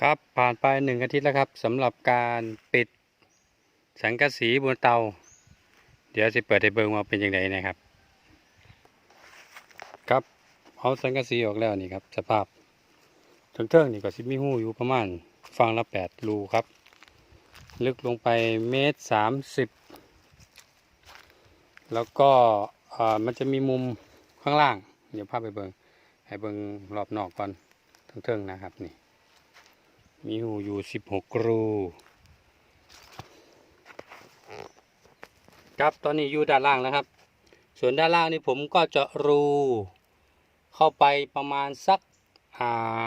ครับผ่านไปหนึ่งอาทิตย์แล้วครับสำหรับการปิดสังกะสีบนเตา เดี๋ยวจะเปิดให้เบิ่งว่าเป็นยังไงนะครับ ครับเอาสังกะสีออกแล้วนี่ครับ สภาพเทิงๆนี่ก็สิมีหูอยู่ประมาณฟังละแปดรูครับ ลึกลงไปเมตรสามสิบแล้วก็อ่อมันจะมีมุมข้างล่าง เดี๋ยวพาไปเบิ่งให้เบิ่งรอบนอกก่อนเทิงๆนะครับนี่ มีหูอยู่สิบหกรูครับตอนนี้อยู่ด้านล่างแล้วครับ ส่วนด้านล่างนี่ผมก็จะรูเข้าไปประมาณสักอ่า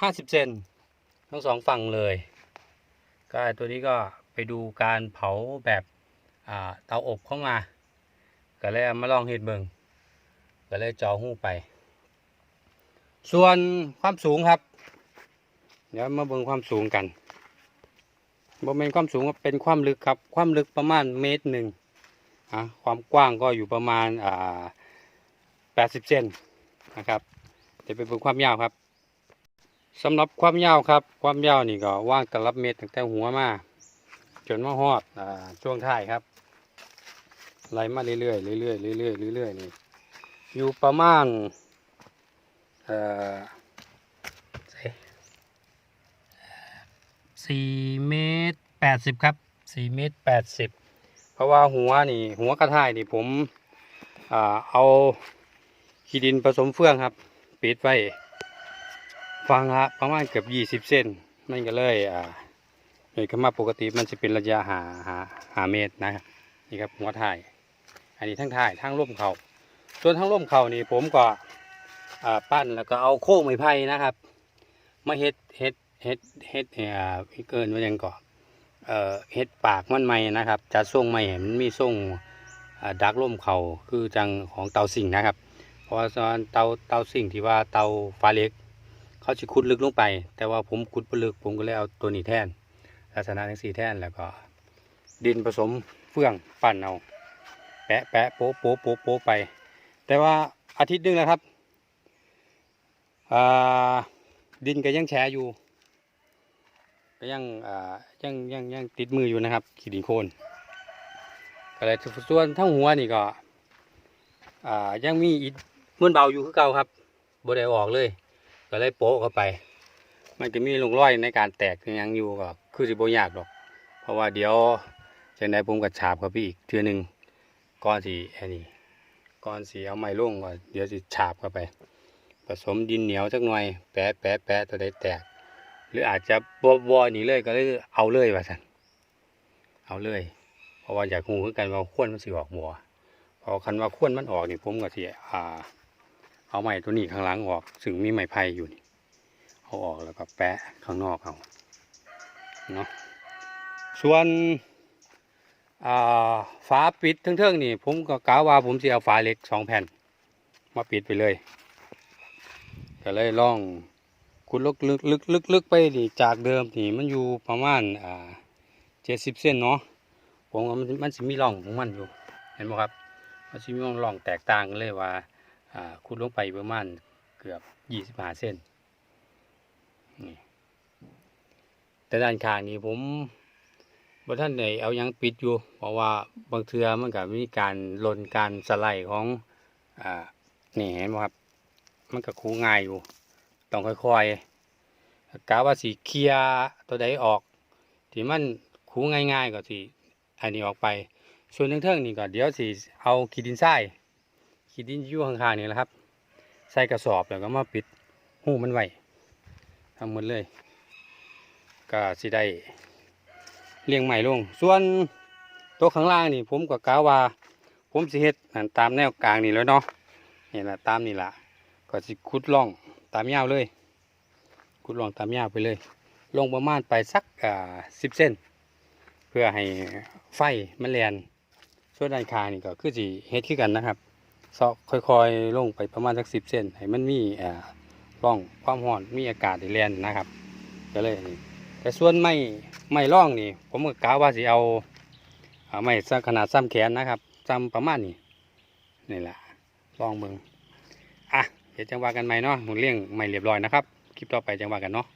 ห้าสิบเซนทั้งสองฝั่งเลยก็ตัวนี้ก็ไปดูการเผาแบบอ่าเตาอบเข้ามา ก็เลยมาลองเห็ดเบิงก็เลยเจอหูไป ส่วนความสูงครับ เดี๋ยวมาเบิ่งความสูงกันบริเวณความสูงก็เป็นความลึกครับ ความลึกประมาณเมตรหนึ่งอะความกว้างก็อยู่ประมาณอ่าแปดสิบเซนนะครับเดี๋ยวไปเบิ่งความยาวครับสำหรับความยาวครับ ความยาวนี่ก็ว่างตลับเมตรตั้งแต่หัวมาจนมาฮอดอ่าช่วงท้ายครับไล่มาเรื่อยๆเรื่อยๆเรื่อยๆเรื่อยๆนี่อยู่ประมาณเอ่อ สี่เมตรแปดสิบครับสี่เมตรแปดสิบเพราะว่าหัวนี่ หัวกระท่ายนี่ผมอเอาขี้ดินผสมเฟืองครับ ปิดไว้ฟังฮะประมาณเกือบยี่สิบเซนมันก็เลยอ่านี่ขึ้นมาปกติมันจะเป็นระยะหาหาหาเมตรนะครับนี่ครับหัวท่าย อันนี้ทั้งท่ายทั้งร่มเขาส่วนทั้งร่มเขานี่ผมก็ปั้นแล้วก็เอาโค้งไม้ไผ่นะครับ มาเฮ็ดเฮ็ด เฮ็ดเฮ็ดเอ่อพี่เกินว่ายังก่อเอ่อเฮ็ดปากมันใหม่นะครับจะส่งใหม่ให้มันมีส่งดักล่มเขาคือจังของเตาสิ่งนะครับ เพราะตอนเตาเตาสิ่งที่ว่าเตาฟ้าเล็ก เขาสิขุดลึกลงไป แต่ว่าผมขุดบ่ลึกผมก็เลยเอาตัวนี้แทน ลักษณะทั้งสี่แทนแล้วก็ ดินผสมเฟื่องปั่นเอาแปะแปะโป๊ะโป๊ะโป๊ะโป๊ะไป แต่ว่าอาทิตย์นึงแล้วครับอ่าดินก็ยังแฉอยู่ ก็ยังอ่ายังยังยังติดมืออยู่นะครับขีดินโคนก็เลยส่วนทั้งหัวนี่ก็อ่ายังมีอิฐม้วนเบาอยู่คือเก่าครับบ่ได้ออกเลย ก็เลยโปะเข้าไป มันจะมีลงร้อยในการแตกยังอยู่ก็คือสิบ่ยากดอก เพราะว่าเดี๋ยวจังได้ผมก็ฉาบเข้าไปอีกเทื่อหนึงก่อนสิอันนี้ก่อนสิเอาไม้ลงก็เดี๋ยวสิฉาบเข้าไป ผสมดินเหนียวสักหน่อย แปะแปะแปะตัวใดแตก หรืออาจจะบวอหนีเลยก็เลยเอาเลยว่าสันเอาเลย เพราะว่าอยากหูคือกันว่าขวนมันสิออกบัวพอคันว่าขวนมันออกนี่ผมก็สิอ่า เอาไม้ตัวนี้ข้างหลังออกซึ่งมีไม้ไผ่อยู่นี่เอาออกแล้วก็แปะข้างนอกเอาเนาะส่วนอ่าฝาปิดเทิงๆนี่ ผมก็กะว่าผมสิเอาฝาเหล็กสองแผ่น มาปิดไปเลยก็เลยลอง คุณลึกลึกลึกลึกลึกไปนี่จากเดิมนี่มันอยู่ประมาณอ่าเจ็ดสิบเซนเนาะผมว่ามันมันสิมีร่องของมันอยู่ เห็นไหมครับ มันสิมีร่องแตกต่างกันเลยว่าอ่าคุณลงไปประมาณเกือบยี่สิบห้าเซนนี่แต่ด้านข้างนี่ผมบท่านไหนเอายังปิดอยู่ เพราะว่าบางเทือมันก็มีการหล่นการสไลด์ของอ่านี่เห็นไหมครับ มันก็คูง่ายอยู่ ต้องค่อยๆกะว่าสีเคลียตัวใดออกที่มันคูง่ายๆก็สิอันนี้ออกไป ส่วนเทิงๆนี่ก็เดี๋ยวสิเอาขีดินทรายขีดินยู่ข้างๆนี่แหละครับ ใส่กระสอบแล้วก็มาปิดหูมันไว้ทั้งหมดเลย ก็สิได้เลี้ยงใหม่ลง ส่วนตัวข้างล่างนี่ผมก็กะว่า ผมสิเฮ็ดตามแนวกลางนี่แล้วเนาะนี่แหละตามนี่ละก็สิขุดล่อง ตามยาวเลยขุดลองตามยาวไปเลย ลงประมาณไปสักอ่าสิบเส้น เพื่อให้ไฟมันแลนส่วนด้านข้านี่ก็คือสิเฮ็ดคือกันนะครับซอกค่อยๆลงไปประมาณสักสิบเส้นให้มันมีอ่าร่องความร้อนมีอากาศได้แลนนะครับ ก็เลยนี่แต่ส่วนไม้ไม้ร่องนี่ ผมก็กะว่าสิเอาเอาไม้ขนาดซ้ำแขนนะครับซ้ำประมาณนี้นี่แหละลองเบิ่งอะ เดี๋ยวจังว่ากันใหม่เนาะหมุนเลี้ยงใหม่เรียบร้อยนะครับ คลิปต่อไปจังว่ากันเนาะ